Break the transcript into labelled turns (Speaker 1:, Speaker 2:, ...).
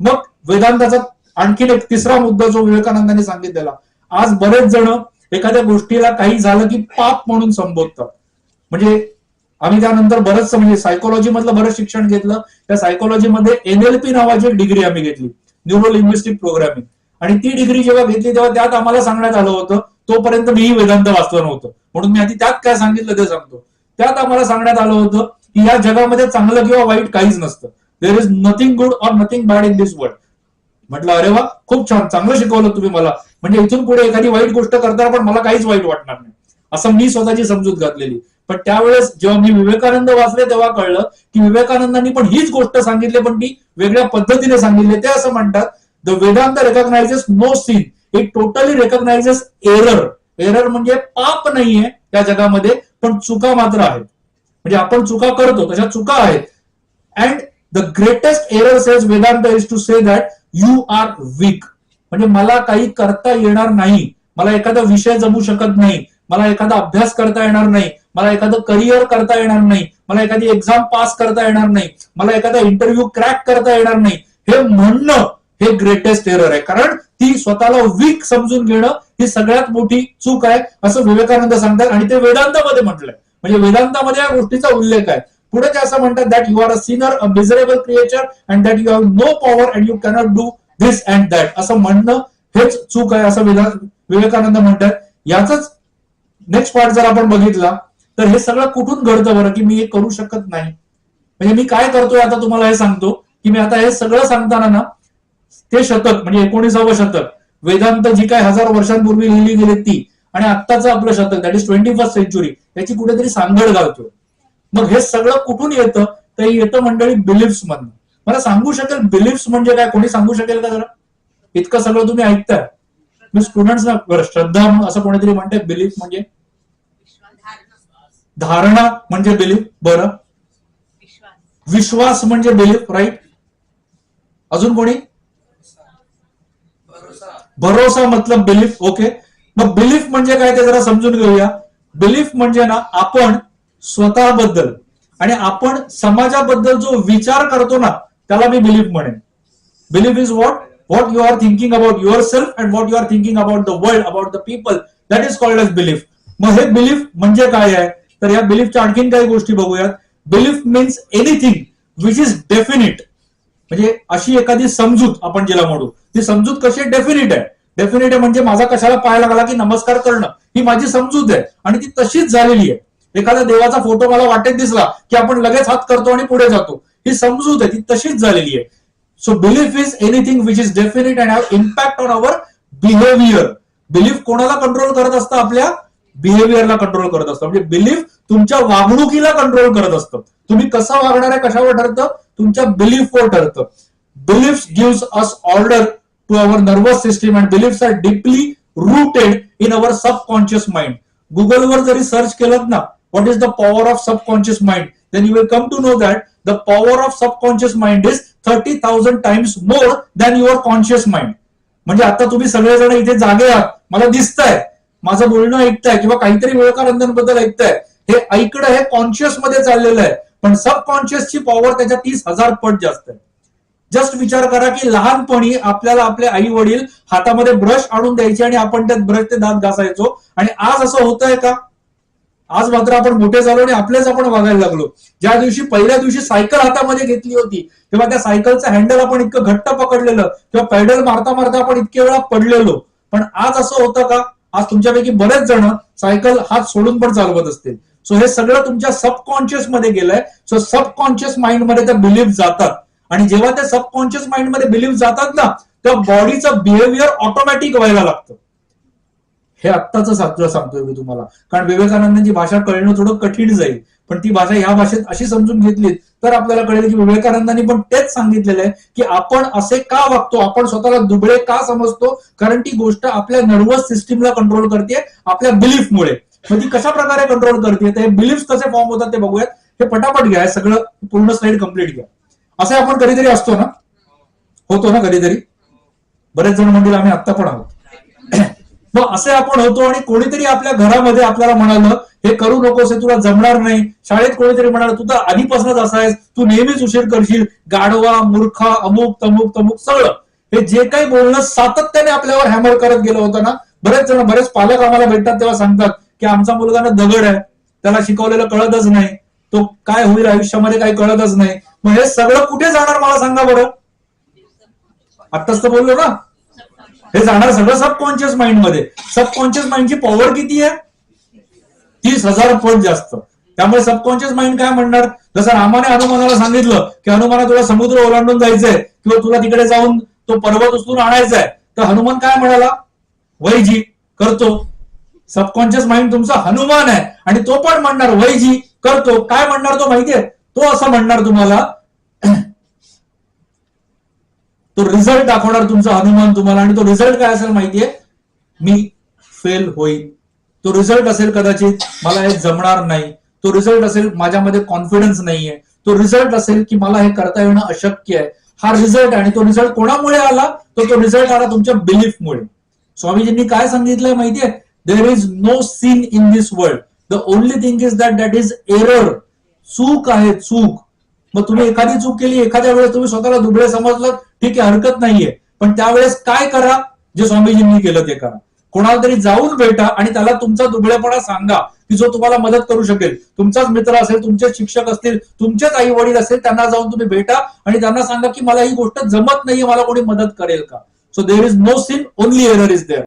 Speaker 1: मग वेदांताचा आणखीन एक तिसरा मुद्दा जो विवेकानंदांनी सांगितलेला आज बरेच जण एखाद्या गोष्टीला काही झालं की पाप म्हणून संबोधतात. म्हणजे आम्ही त्यानंतर बरंच म्हणजे सायकोलॉजी मधलं बरंच शिक्षण घेतलं त्या सायकोलॉजीमध्ये एनएलपी नावाची एक डिग्री आम्ही घेतली न्यूरो लिंग्विस्टिक प्रोग्रामिंग आणि ती डिग्री जेव्हा घेतली तेव्हा त्यात आम्हाला सांगण्यात आलं होतं तोपर्यंत मीही वेदांत वाचलं नव्हतं. म्हणून मी आधी त्यात काय सांगितलं ते सांगतो. त्यात आम्हाला सांगण्यात आलं होतं की या जगामध्ये चांगलं किंवा वाईट काहीच नसतं. There is nothing good or nothing bad in this world म्हटलं अरे वा खूप छान चांगलं शिकवलं तुम्ही मला. म्हणजे इथून पुढे एखादी वाईट गोष्ट करताना पण मला काहीच वाईट वाटणार नाही. असं मी स्वतःची समजूत घातलेली. पण त्यावेळेस जेव्हा मी विवेकानंद वाचले तेव्हा कळलं की विवेकानंदांनी पण हीच गोष्ट सांगितली पण ती वेगळ्या पद्धतीने सांगितली. ते असं म्हणतात the Vedanta recognises no sin it totally recognises error error म्हणजे पाप नाहीये त्या जगामध्ये पण चुका मात्र आहेत. म्हणजे आपण चुका करतो तशा चुका आहेत. And the greatest error says Vedanta is to say that you are weak म्हणजे मला काही करता येणार नाही. मला एखादा विषय जमू शकत नाही. मला एखादा अभ्यास करता येणार नाही. मला एखादं करिअर करता येणार नाही. मला एखादी एक्झाम पास करता येणार नाही. मला एखादा इंटरव्ह्यू क्रॅक करता येणार नाही. हे म्हणणं हे ग्रेटेस्ट एरर आहे. कारण ती स्वतःला वीक समजून घेणं ही सगळ्यात मोठी चूक आहे असं विवेकानंद सांगतात. आणि ते वेदांतामध्ये म्हटलंय. म्हणजे वेदांतामध्ये या गोष्टीचा उल्लेख आहे. पुढे ते असं म्हणतात that you are a sinner a miserable creature and that you have no power and you cannot do this and that असं म्हणणं हेच चूक आहे असं विवेकानंद म्हणतात. याच नेक्स्ट पार्ट जर आपण बघितला तर हे सगळं कुठून घडतं बरं की मी हे करू शकत नाही? म्हणजे मी काय करतोय आता तुम्हाला हे सांगतो की मी आता हे सगळं सांगताना ना ते शतक म्हणजे एकोणीसावं शतक वेदांत जी काय हजार वर्षांपूर्वी लिहिली गेली ती आणि आत्ताचं आपलं शतक that is twenty first century याची कुठेतरी सांगड घालतोय मग हे सगळं कुठून येतं? तर येतं मंडळी बिलिफ्स मधनं. मला सांगू शकेल बिलिफ्स म्हणजे काय? कोणी सांगू शकेल का जरा? इतकं सगळं तुम्ही ऐकताय. मी स्टुडंट्सना बरं श्रद्धा असं कोणीतरी म्हणते बिलीफ म्हणजे? धारणा म्हणजे बिलीफ बरं. विश्वास म्हणजे बिलीफ राईट अजून कोणी? भरोसा मतलब बिलीफ ओके मग बिलीफ म्हणजे काय ते जरा समजून घेऊया. बिलीफ म्हणजे ना आपण स्वतःबद्दल. आणि आपण समाजाबद्दल जो विचार करतो ना त्याला मी बिलीफ म्हणेन. Belief is what what you are thinking about yourself and what you are thinking about the world about the people that is called as belief मग हे बिलीफ म्हणजे काय आहे? तर या बिलीफच्या आणखीन काही गोष्टी बघूयात. Belief means anything which is definite म्हणजे अशी एखादी समजूत आपण जिला म्हणू. ती समजूत कशी डेफिनिट आहे? डेफिनिट आहे. म्हणजे माझा कशाला पाय लागला की नमस्कार करणं. ही माझी समजूत आहे. आणि ती तशीच झालेली आहे. एखादा देवाचा फोटो मला वाटेत दिसला की आपण लगेच हात करतो आणि पुढे जातो. ही समजूत आहे ती तशीच झालेली आहे. So belief is anything which is definite and have impact on our behaviour belief कोणाला कंट्रोल करत असतं? आपल्या बिहेवियरला कंट्रोल करत असतं. म्हणजे बिलीफ तुमच्या वागणुकीला कंट्रोल करत असतं. तुम्ही कसं वागणार आहे कशावर ठरतं? तुमच्या बिलीफवर ठरतं. Belief gives us order to our nervous system and beliefs are deeply rooted in our subconscious mind गुगलवर जरी सर्च केलं ना What is the power of subconscious mind then you will come to know that the power of subconscious mind is thirty thousand times more than your conscious mind म्हणजे आता तुम्ही सगळेजण इथे जागे आहात. मला दिसतंय. माझं बोलणं ऐकताय किंवा काहीतरी विवेकानंदांबद्दल ऐकताय. हे ऐकणं हे कॉन्शियसमध्ये चाललेलं आहे. पण सबकॉन्शियसची पॉवर त्याच्या तीस हजार पट जास्त आहे. जस्ट विचार करा की लहानपणी आपल्याला आपले आई वडील हातामध्ये ब्रश आणून द्यायचे आणि आपण त्यात ब्रश ते दात घासायचो. आणि आज असं होतंय का? आज मात्र आपण मोठे झालो आणि आपलेच आपण वागायला लागलो. ज्या दिवशी पहिल्या दिवशी सायकल हातामध्ये घेतली होती तेव्हा त्या सायकलचं हँडल आपण इतकं घट्ट पकडलेलं किंवा पॅडल मारता मारता आपण इतके वेळा पडलेलो. पण आज असं होतं का? आज तुमच्यापैकी बरेच जण सायकल हात सोडून पण चालवत असतील. सो हे सगळं तुमच्या सबकॉन्शियसमध्ये गेलंय. सो सबकॉन्शियस माइंडमध्ये त्या बिलीव्ह जातात. आणि जेव्हा त्या सबकॉन्शियस माइंडमध्ये बिलीफ जातात ना तेव्हा बॉडीचं बिहेवियर ऑटोमॅटिक व्हायला लागतं. हे आत्ताच सात्र सांगतोय मी तुम्हाला. कारण विवेकानंदांची भाषा कळणं थोडं कठीण जाईल. पण ती भाषा ह्या भाषेत अशी समजून घेतली तर आपल्याला कळेल की विवेकानंदांनी पण तेच सांगितलेलं आहे की आपण असे का वागतो? आपण स्वतःला दुबळे का समजतो? कारण ती गोष्ट आपल्या नर्वस सिस्टीमला कंट्रोल करते आपल्या बिलीफमुळे मग ती कशा प्रकारे कंट्रोल करते हे बिलीफ कसे फॉर्म होतात ते बघूयात. हे पटापट घ्या सगळं पूर्ण स्लाइड कंप्लीट घ्या. असे आपण कधीतरी असतो ना? होतो ना कधीतरी? बरेच जण म्हणतील आम्ही आत्ता पण आहोत. मग असे आपण होतो आणि कोणीतरी आपल्या घरामध्ये आपल्याला म्हणालं हे करू नकोस हे तुला जमणार नाही. शाळेत कोणीतरी म्हणाल तू तर आधीपासूनच असा आहेस तू नेहमीच उशीर करशील गाढवा मूर्खा अमुक तमुक तमुक सगळं. हे जे काही बोलणं सातत्याने आपल्यावर हॅमर करत गेलं होतं ना बरेच जण बरेच पालक आम्हाला भेटतात तेव्हा सांगतात की आमचा मुलगा ना दगड आहे त्याला शिकवलेलं कळतच नाही तो काय होईल आयुष्यामध्ये काही कळतच नाही. मग हे सगळं कुठे जाणार मला सांगा बरं? आत्ताच तर बोललो ना? हे जाणार सगळं सबकॉन्शियस माइंडमध्ये. सबकॉन्शियस माइंडची पॉवर किती आहे? तीस हजार पट जास्त. त्यामुळे सबकॉन्शियस माइंड काय म्हणणार? जसं रामाने हनुमानाला सांगितलं की हनुमाना तुला समुद्र ओलांडून जायचंय किंवा तुला तिकडे जाऊन तो पर्वत उचलून आणायचा आहे तर हनुमान काय म्हणाला? वैजी करतो. सबकॉन्शियस माइंड तुमचा हनुमान आहे. आणि तो पण म्हणणार वैजी करतो. काय म्हणणार तो माहितीये? तो असं म्हणणार तुम्हाला तो रिझल्ट दाखवणार तुमचा हनुमान तुम्हाला. आणि तो रिझल्ट काय असेल माहितीये? मी फेल होईल तो रिझल्ट असेल कदाचित मला हे जमणार नाही. तो रिझल्ट असेल माझ्यामध्ये कॉन्फिडन्स नाहीये. तो रिझल्ट असेल की मला हे करता येणं अशक्य आहे. हा रिझल्ट आणि तो रिझल्ट कोणामुळे आला? तर तो रिझल्ट आला तुमच्या बिलीफमुळे स्वामीजींनी काय सांगितलंय माहितीये? There is no sin in this world the only thing is that that is error चूक आहे चूक. मग तुम्ही एखादी चूक केली एखाद्या वेळेस तुम्ही स्वतःला दुबळे समजलं ठीक आहे हरकत नाहीये. पण त्यावेळेस काय करा? जे स्वामीजींनी केलं ते करा. कोणाला तरी जाऊन भेटा आणि त्याला तुमचा दुबळेपणा सांगा की जो तुम्हाला मदत करू शकेल. तुमचाच मित्र असेल तुमचे शिक्षक असतील तुमचेच आई वडील असेल त्यांना जाऊन तुम्ही भेटा आणि त्यांना सांगा की मला ही गोष्ट जमत नाहीये मला कोणी मदत करेल का? So there is no sin only error is there